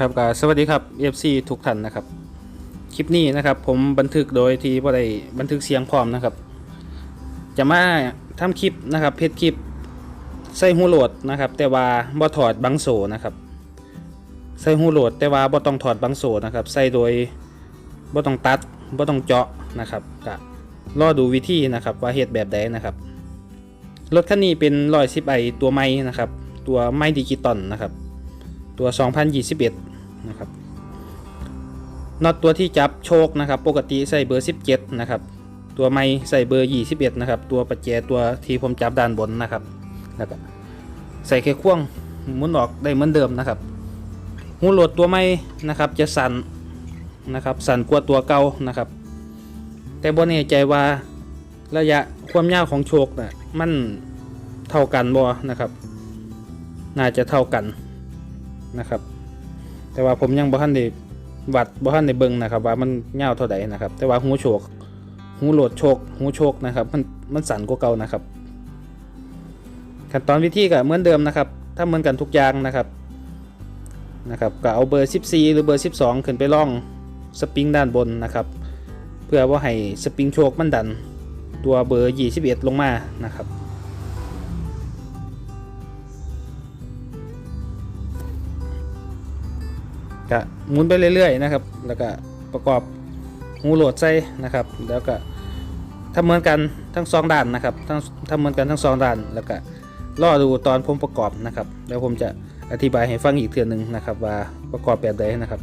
ครับก็สวัสดีครับ FC ทุกท่านนะครับ คลิปนี้นะครับ ผมบันทึกโดยที่บ่ได้บันทึกเสียงพร้อมนะครับ จะมาทำคลิปนะครับเพจคลิปใส่หูโหลดนะครับ แต่ว่าบ่ถอดบังโซนะครับใส่หูโหลด แต่ว่าบ่ต้องถอดบังโซนะครับใส่โดยบ่ต้องตัดบ่ต้องเจาะนะครับก็รอดูวิธีนะครับว่าเฮ็ดแบบใดนะครับรถคันนี้เป็น110ไอตัวใหม่นะครับ ตัวไม้ดิจิตอลนะครับ ตัว 2021 นะครับน็อตตัวที่จับโชคนะครับ ปกติใส่เบอร์ 17 นะครับ ตัวไม่ใส่เบอร์ 21 นะครับ ตัวประแจตัวที่ผมจับด้านบนนะครับ แล้วก็ใส่แค่ข่วงมุนออกได้เหมือนเดิมนะครับหูโหลดตัวไม่นะครับจะสั่นนะครับสั่นกว่าตัวเก่านะครับ แต่บ่แน่ใจว่าระยะความยาวของโชคนะ่ะมันเท่ากันบ่นะครับ น่าจะเท่ากัน นะครับ แต่ว่าผมยังบ่ทันได้วัดบ่ทันได้เบิ่งนะครับ ว่ามันยาวเท่าใดนะครับ แต่ว่าหูโชกหูโหลดโชกหูโชกนะครับ มันมันสั่นกว่าเก่านะครับ ขั้นตอนวิธีก็เหมือนเดิมนะครับ ถ้าเหมือนกันทุกอย่างนะครับนะครับก็เอาเบอร์ 14 หรือเบอร์ 12 ขึ้นไปล่องสปริงด้านบนนะครับ เพื่อว่าให้สปริงโชกมันดัน ตัวเบอร์ 21 ลงมานะครับ ก็หมุนไปเรื่อยๆนะครับ แล้วก็ประกอบหูโหลดใส่นะครับ แล้วก็ทำเหมือนกันทั้งสองด้านนะครับทั้งทำเหมือนกันทั้งสองด้าน แล้วก็รอดูตอนผมประกอบนะครับ แล้วผมจะอธิบายให้ฟังอีกเทื่อหนึ่งนะครับ ว่าประกอบแบบใดนะครับ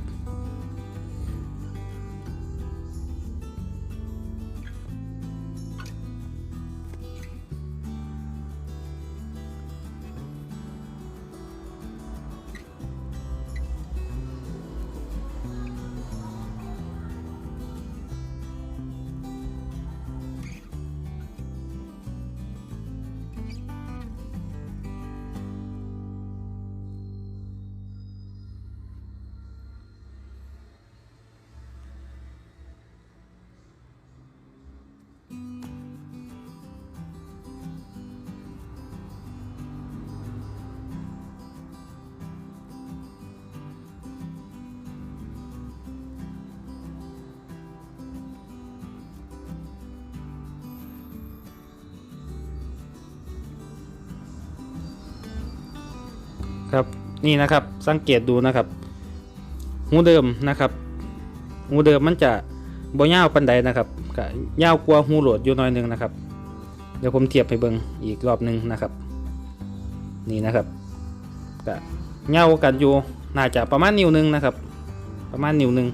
ครับนี่นะครับสังเกตดูนะครับหูเดิมนะครับหูเดิมมันจะบ่ยาวปันใดนะครับก็ยาวกว่าหูโหลดอยู่หน่อยนึงนะครับ เดี๋ยวผมเทียบให้เบิ่งอีกรอบหนึงนะครับ นี่นะครับก็ยาวกว่ากันอยู่น่าจะประมาณนิ้วหนึงนะครับ ประมาณนิ้วหนึง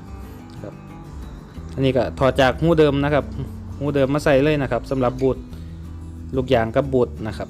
ครับอันนี้ก็ถอดจากหูเดิมนะครับหูเดิมมาใส่เลยนะครับสำหรับบูทลูกยางกับบูทนะครับ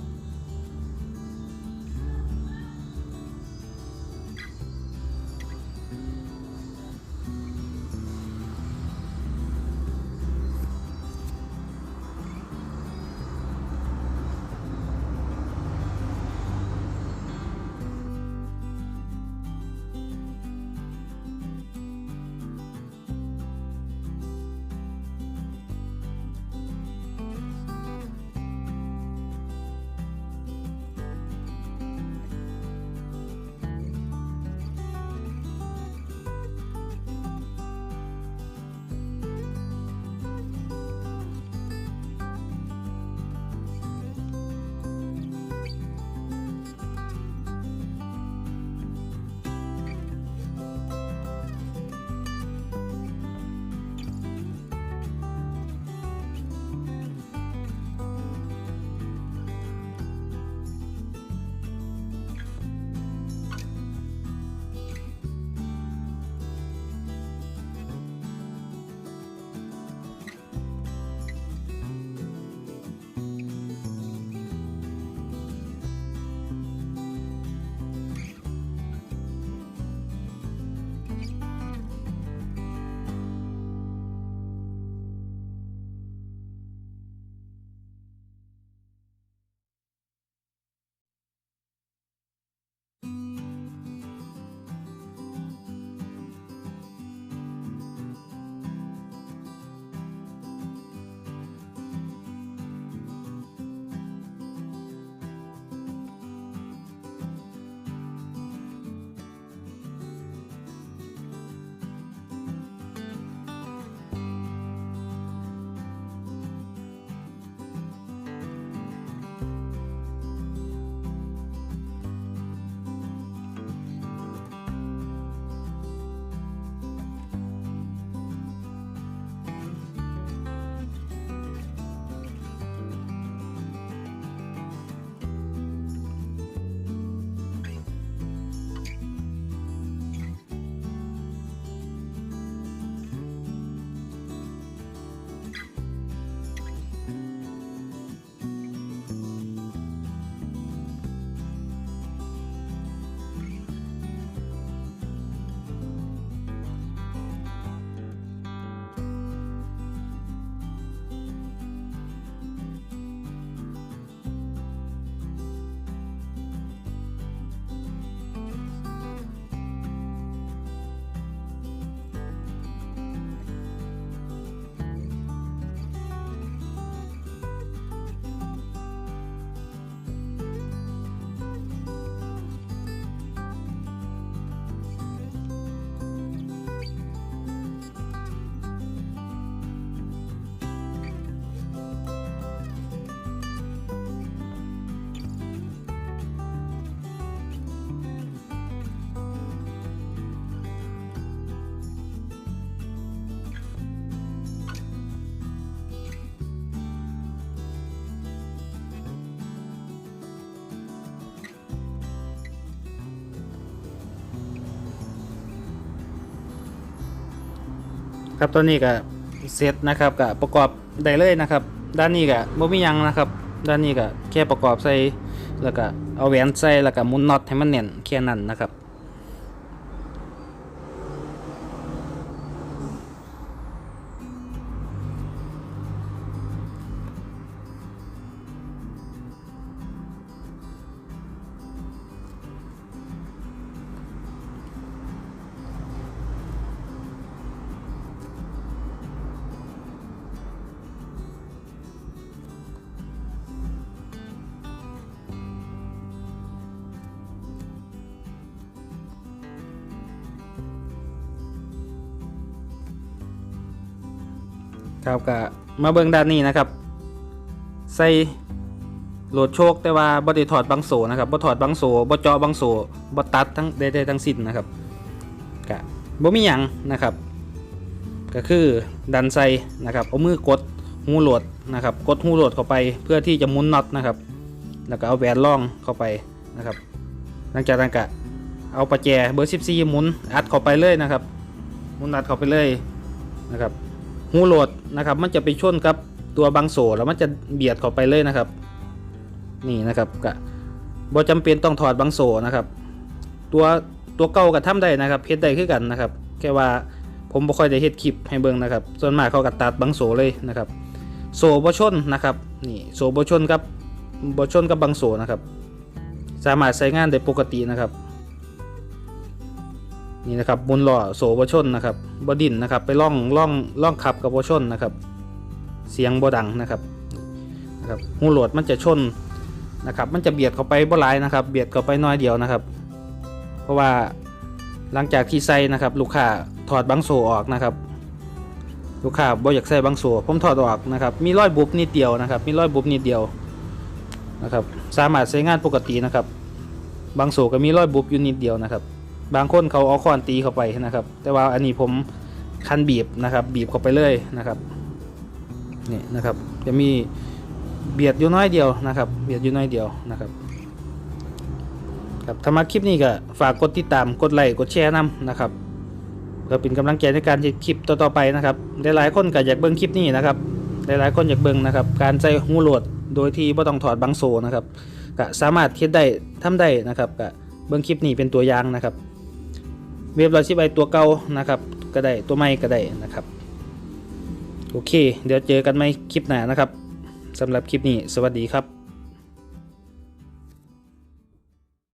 ครับตอนนี้ก็เสร็จนะครับก็ประกอบได้เลยนะครับ ด้านนี้ก็บ่มียังนะครับด้านนี้ก็แค่ประกอบใส่แล้วก็เอาแหวนใส่แล้วก็มุนน็อตให้มันแน่นแค่นั้นนะครับ ครับก็มาเบิ่งด้านนี้นะครับ ใส่โหลดโชคแต่ว่าบ่ได้ถอดบางโซนะครับบ่ถอดบางโซบ่เจาะบางโซบ่ตัดทั้งใดๆทั้งสิ้นนะครับก็บ่มีหยังนะครับ ก็คือดันใส่นะครับเอามือกดหูโหลดนะครับ กดหูโหลดเข้าไปเพื่อที่จะหมุนน็อตนะครับ แล้วก็เอาแหวนล่องเข้าไปนะครับ หลังจากนั้นก็เอาประแจเบอร์ 14หมุนอัดเข้าไปเลยนะครับหมุนอัดเข้าไปเลยนะครับ หูโหลดนะครับ มันจะไปชนกับตัวบางโซแล้วมันจะเบียดเข้าไปเลยนะครับ นี่นะครับก็บ่จำเป็นต้องถอดบางโซนะครับ ตัวตัวเก่าก็ทำได้นะครับเฮ็ดได้คือกันนะครับ แค่ว่าผมบ่ค่อยได้เฮ็ดคลิปให้เบิ่งนะครับ ส่วนมากเขาก็ตัดบางโซเลยนะครับ โซบ่ชนนะครับนี่โซบ่ชนกับบ่ชนกับบางโซนะครับ สามารถใช้งานได้ปกตินะครับ นี่นะครับบนหล่อโสบชนนะครับบดินนะครับไปล่องล่องล่องขับกับบชนนะครับ เสียงบดังนะครับนะครับหูโหลดมันจะชนนะครับมันจะเบียดเข้าไปบ่หลายนะครับ เบียดเข้าไปน้อยเดียวนะครับ เพราะว่าหลังจากที่ใส่นะครับ ลูกค้าถอดบางโซออกนะครับ ลูกค้าบ่อยากใส่บางโซผมถอดออกนะครับ มีรอยบุบนิดเดียวนะครับ มีรอยบุบนิดเดียวนะครับ สามารถใช้งานปกตินะครับ บางโซก็มีรอยบุบอยู่นิดเดียวนะครับ บางคนเขาเอาค้อนตีเข้าไปนะครับ แต่ว่าอันนี้ผมคันบีบนะครับ บีบเข้าไปเลยนะครับนี่นะครับ จะมีเบียดอยู่น้อยเดียวนะครับ เบียดอยู่น้อยเดียวนะครับครับถ้ามาคลิปนี้ก็ฝากกดติดตามกดไลค์กดแชร์นํนะครับก็เป็นกำลังใจในการที่คลิปต่อๆไปนะครับหลายๆคนก็อยากเบิ่งคลิปนี้นะครับหลายๆคนอยากเบิ่งนะครับ การใส่หูโหลดโดยที่บ่ต้องถอดบางโซนะครับก็สามารถเฮ็ดได้ทำได้นะครับก็เบิ่งคลิปนี้เป็นตัวอย่างนะครับ เว็บเราชิบใบตัวเก่านะครับก็ได้ตัวใหม่ก็ได้นะครับ โอเค เดี๋ยวเจอกันไหมคลิปหน้านะครับสำหรับคลิปนี้ สวัสดีครับ